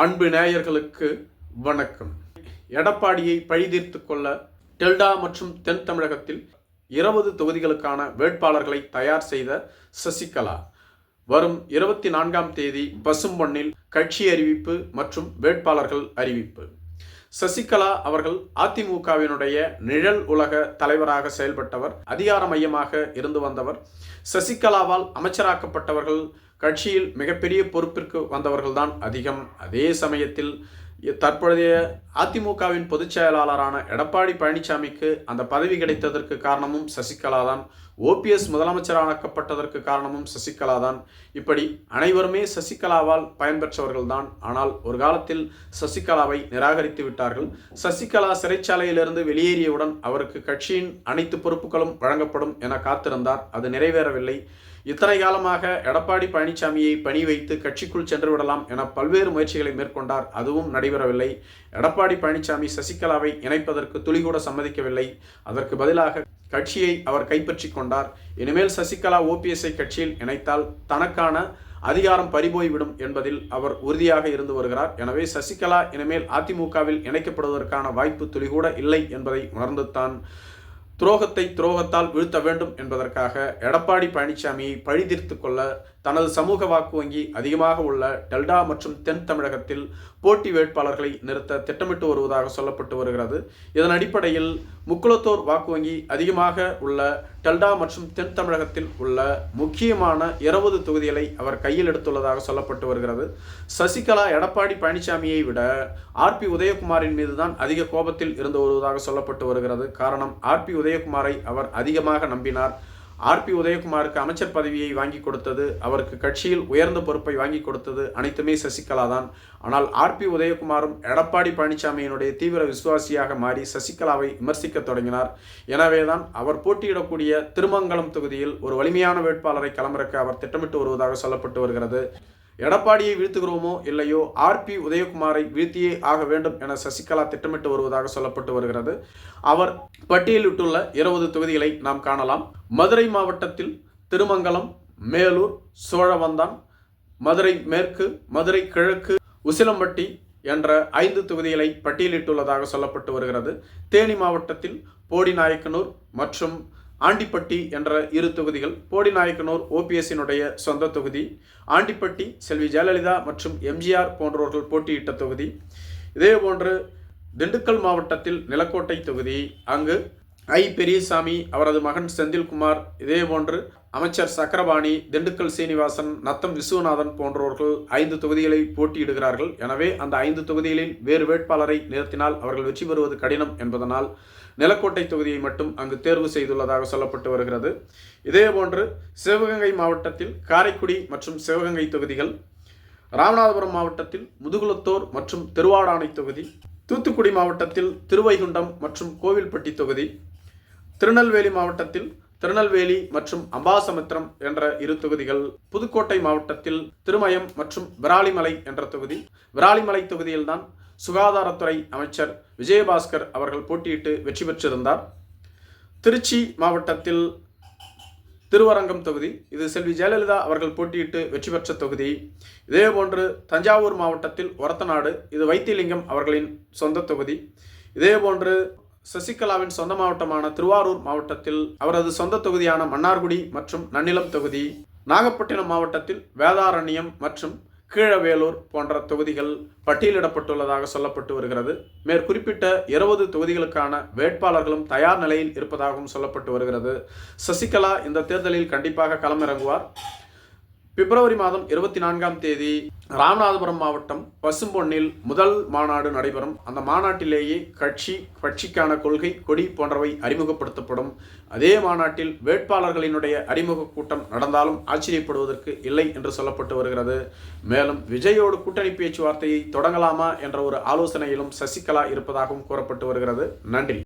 அன்பு நேயர்களுக்கு வணக்கம். எடப்பாடியை பழிதீர்த்து கொள்ள டெல்டா மற்றும் தென் தமிழகத்தில் இருபது தொகுதிகளுக்கான வேட்பாளர்களை தயார் செய்த சசிகலா. வரும் இருபத்தி நான்காம் தேதி பசும்பொன்னில் கட்சி அறிவிப்பு மற்றும் வேட்பாளர்கள் அறிவிப்பு. சசிகலா அவர்கள் அதிமுகவினுடைய நிழல் உலக தலைவராக செயல்பட்டவர் அதிகார மையமாக இருந்து வந்தவர். சசிகலாவால் அமைச்சராக்கப்பட்டவர்கள் கட்சியில் மிகப்பெரிய பொறுப்பிற்கு வந்தவர்கள்தான் அதிகம். அதே சமயத்தில் தற்பொழுதைய அதிமுகவின் பொதுச் செயலாளரான எடப்பாடி பழனிசாமிக்கு அந்த பதவி கிடைத்ததற்கு காரணமும் சசிகலா தான் ஓபிஎஸ் முதலமைச்சராக்கப்பட்டதற்கு காரணமும் சசிகலா தான் இப்படி அனைவருமே சசிகலாவால் பயன்பெற்றவர்கள் தான் ஆனால் ஒரு காலத்தில் சசிகலாவை நிராகரித்து விட்டார்கள். சசிகலா சிறைச்சாலையிலிருந்து வெளியேறியவுடன் அவருக்கு கட்சியின் அனைத்து பொறுப்புகளும் வழங்கப்படும் என காத்திருந்தார். அது நிறைவேறவில்லை. இத்தனை காலமாக எடப்பாடி பழனிசாமியை பணி வைத்து கட்சிக்குள் சென்று விடலாம் என பல்வேறு முயற்சிகளை மேற்கொண்டார். அதுவும் நடைபெறவில்லை. எடப்பாடி பழனிசாமி சசிகலாவை இணைப்பதற்கு துளிகூட சம்மதிக்கவில்லை. அதற்கு பதிலாக கட்சியை அவர் கைப்பற்றி கொண்டார். இனிமேல் சசிகலா ஓபிஎஸ்ஐ கட்சியில் இணைத்தால் தனக்கான அதிகாரம் பறிபோய்விடும் என்பதில் அவர் உறுதியாக இருந்து வருகிறார். எனவே சசிகலா இனிமேல் அதிமுகவில் இணைக்கப்படுவதற்கான வாய்ப்பு துளிகூட இல்லை என்பதை உணர்ந்துத்தான் துரோகத்தை துரோகத்தால் வீழ்த்த வேண்டும் என்பதற்காக எடப்பாடி பழனிசாமியை பழிதீர்த்து கொள்ள தனது சமூக வாக்கு வங்கி அதிகமாக உள்ள டெல்டா மற்றும் தென் தமிழகத்தில் போட்டி வேட்பாளர்களை நிறுத்த திட்டமிட்டு வருவதாக சொல்லப்பட்டு வருகிறது. இதன் அடிப்படையில் முக்குளத்தோர் வாக்கு வங்கி அதிகமாக உள்ள டெல்டா மற்றும் தென் தமிழகத்தில் உள்ள முக்கியமான இருபது தொகுதிகளை அவர் கையில் எடுத்துள்ளதாக சொல்லப்பட்டு வருகிறது. சசிகலா எடப்பாடி பழனிசாமியை விட ஆர்பி உதயகுமாரின் மீது தான் அதிக கோபத்தில் இருந்து வருவதாக சொல்லப்பட்டு வருகிறது. காரணம் ஆர்பி உதயகுமாரை அவர் அதிகமாக நம்பினார். ஆர்பி உதயகுமாருக்கு அமைச்சர் பதவியை வாங்கி கொடுத்தது அவருக்கு கட்சியில் உயர்ந்த பொறுப்பை வாங்கி கொடுத்தது அனைத்துமே சசிகலா தான். ஆனால் ஆர்பி உதயகுமாரும் எடப்பாடி பழனிசாமியினுடைய தீவிர விசுவாசியாக மாறி சசிகலாவை விமர்சிக்க தொடங்கினார். எனவேதான் அவர் போட்டியிடக்கூடிய திருமங்கலம் தொகுதியில் ஒரு வலிமையான வேட்பாளரை களமிறக்க அவர் திட்டமிட்டு வருவதாக சொல்லப்பட்டு வருகிறது. எடப்பாடியை வீழ்த்துகிறோமோ இல்லையோ ஆர்பி உதயகுமாரை வீழ்த்தியே ஆக வேண்டும் என சசிகலா திட்டமிட்டு வருவதாக சொல்லப்பட்டு வருகிறது. அவர் பட்டியலிட்டுள்ள இருபது தொகுதிகளை நாம் காணலாம். மதுரை மாவட்டத்தில் திருமங்கலம் மேலூர் சோழவந்தான் மதுரை மேற்கு மதுரை கிழக்கு உசிலம்பட்டி என்ற ஐந்து தொகுதிகளை பட்டியலிட்டுள்ளதாக சொல்லப்பட்டு வருகிறது. தேனி மாவட்டத்தில் போடிநாயக்கனூர் மற்றும் ஆண்டிப்பட்டி என்ற இரு தொகுதிகள் போடிநாயக்கனூர் ஓபிஎஸ்ஸினுடைய சொந்த தொகுதி ஆண்டிப்பட்டி செல்வி ஜெயலலிதா மற்றும் எம்ஜிஆர் போன்றவர்கள் போட்டியிட்ட தொகுதி. இதேபோன்று திண்டுக்கல் மாவட்டத்தில் நிலக்கோட்டை தொகுதி அங்கு ஐ பெரியசாமி அவரது மகன் செந்தில்குமார் இதேபோன்று அமைச்சர் சக்கரபாணி திண்டுக்கல் சீனிவாசன் நத்தம் விஸ்வநாதன் போன்றவர்கள் ஐந்து தொகுதிகளை போட்டியிடுகிறார்கள். எனவே அந்த ஐந்து தொகுதிகளில் வேறு வேட்பாளரை நிறுத்தினால் அவர்கள் வெற்றி பெறுவது கடினம் என்பதனால் நிலக்கோட்டை தொகுதியை மட்டும் அங்கு தேர்வு செய்துள்ளதாக சொல்லப்பட்டு வருகிறது. இதேபோன்று சிவகங்கை மாவட்டத்தில் காரைக்குடி மற்றும் சிவகங்கை தொகுதிகள் ராமநாதபுரம் மாவட்டத்தில் முதுகுலத்தோர் மற்றும் திருவாடானை தொகுதி தூத்துக்குடி மாவட்டத்தில் திருவைகுண்டம் மற்றும் கோவில்பட்டி தொகுதி திருநெல்வேலி மாவட்டத்தில் திருநெல்வேலி மற்றும் அம்பாசமுத்திரம் என்ற இரு தொகுதிகள் புதுக்கோட்டை மாவட்டத்தில் திருமயம் மற்றும் விராலிமலை என்ற தொகுதி. விராலிமலை தொகுதியில்தான் சுகாதாரத்துறை அமைச்சர் விஜயபாஸ்கர் அவர்கள் போட்டியிட்டு வெற்றி பெற்றிருந்தார். திருச்சி மாவட்டத்தில் திருவரங்கம் தொகுதி. இது செல்வி ஜெயலலிதா அவர்கள் போட்டியிட்டு வெற்றி பெற்ற தொகுதி. இதேபோன்று தஞ்சாவூர் மாவட்டத்தில் ஒரத்தநாடு இது வைத்தியலிங்கம் அவர்களின் சொந்த தொகுதி. இதேபோன்று சசிகலாவின் சொந்த மாவட்டமான திருவாரூர் மாவட்டத்தில் அவரது சொந்த தொகுதியான மன்னார்குடி மற்றும் நன்னிலம் தொகுதி நாகப்பட்டினம் மாவட்டத்தில் வேதாரண்யம் மற்றும் கீழவேலூர் போன்ற தொகுதிகள் பட்டியலிடப்பட்டுள்ளதாக சொல்லப்பட்டு வருகிறது. மேற்குறிப்பிட்ட இருபது தொகுதிகளுக்கான வேட்பாளர்களும் தயார் நிலையில் இருப்பதாகவும் சொல்லப்பட்டு வருகிறது. சசிகலா இந்த தேர்தலில் கண்டிப்பாக களமிறங்குவார். பிப்ரவரி மாதம் இருபத்தி நான்காம் தேதி ராமநாதபுரம் மாவட்டம் பசும்பொன்னில் முதல் மாநாடு நடைபெறும். அந்த மாநாட்டிலேயே கட்சி கட்சிக்கான கொள்கை கொடி போன்றவை அறிமுகப்படுத்தப்படும். அதே மாநாட்டில் வேட்பாளர்களினுடைய அறிமுக கூட்டம் நடந்தாலும் ஆச்சரியப்படுவதற்கு இல்லை என்று சொல்லப்பட்டு வருகிறது. மேலும் விஜயோடு கூட்டணி பேச்சுவார்த்தையை தொடங்கலாமா என்ற ஒரு ஆலோசனையிலும் சசிகலா இருப்பதாகவும் கூறப்பட்டு வருகிறது. நன்றி.